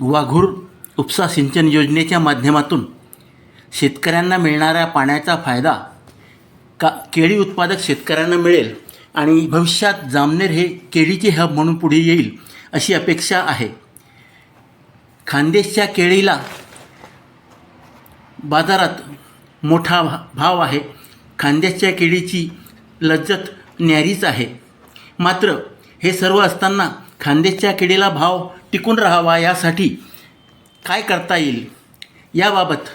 वाघूर उपसा सिंचन योजनेच्या माध्यमातून शेतकऱ्यांना मिळणाऱ्या पाण्याचा फायदा का केळी उत्पादक शेतकऱ्यांना मिळेल आणि भविष्यात जामनेर हे केळीचे हब म्हणून पुढे येईल अशी अपेक्षा आहे. खानदेशच्या केळीला बाजारात मोठा भा भाव आहे. खानदेशच्या केळीची लज्जत न्यारीच आहे. मात्र हे सर्व असताना खानदेशच्या किडीला भाव टिकून राहावा यासाठी काय करता येईल? याबाबत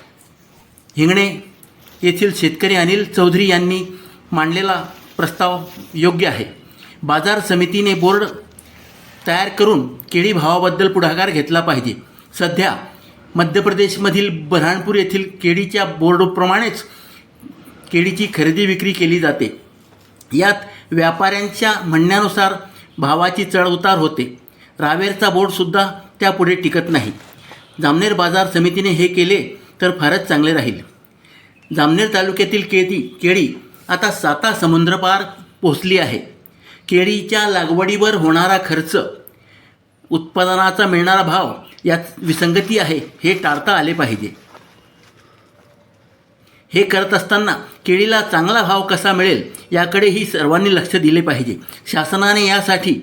हिंगणे येथील शेतकरी अनिल चौधरी यांनी मांडलेला प्रस्ताव योग्य आहे. बाजार समितीने बोर्ड तयार करून केळी भावाबद्दल पुढाकार घेतला पाहिजे. सध्या मध्य प्रदेशमधील बऱ्हाणपूर येथील केळीच्या बोर्डप्रमाणेच केळीची खरेदी विक्री केली जाते. यात व्यापाऱ्यांच्या म्हणण्यानुसार भावाची चढउतार होते. रावेरचा बोर्डसुद्धा त्यापुढे टिकत नाही. जामनेर बाजार समितीने हे केले तर फारच चांगले राहील. जामनेर तालुक्यातील केळी केळी आता साता समुद्रपार पोहोचली आहे. केळीच्या लागवडीवर होणारा खर्च उत्पादनाचा मिळणारा भाव यात विसंगती आहे हे टाळता आले पाहिजे. हे करत असताना केळीला चांगला भाव कसा मिळेल याकडेही सर्वांनी लक्ष दिले पाहिजे. शासनाने यासाठी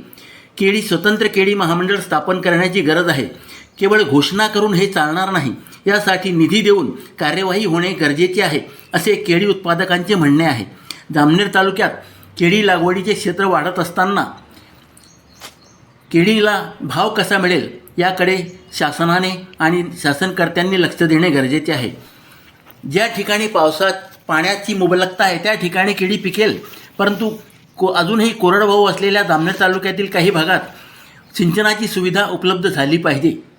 केळी स्वतंत्र केळी महामंडळ स्थापन करण्याची गरज आहे. केवळ घोषणा करून हे चालणार नाही. यासाठी निधी देऊन कार्यवाही होणे गरजेचे आहे असे केळी उत्पादकांचे म्हणणे आहे. जामनेर तालुक्यात केळी लागवडीचे क्षेत्र वाढत असताना केळीला भाव कसा मिळेल याकडे शासनाने आणि शासनकर्त्यांनी लक्ष देणे गरजेचे आहे. ज्या ठिकाणी पावसात पाण्याची मुबलकता आहे त्या ठिकाणी केळी पिकेल. परंतु को अजूनही कोरडभाऊ असलेल्या जामनेर तालुक्यातील काही भागात सिंचनाची सुविधा उपलब्ध झाली पाहिजे.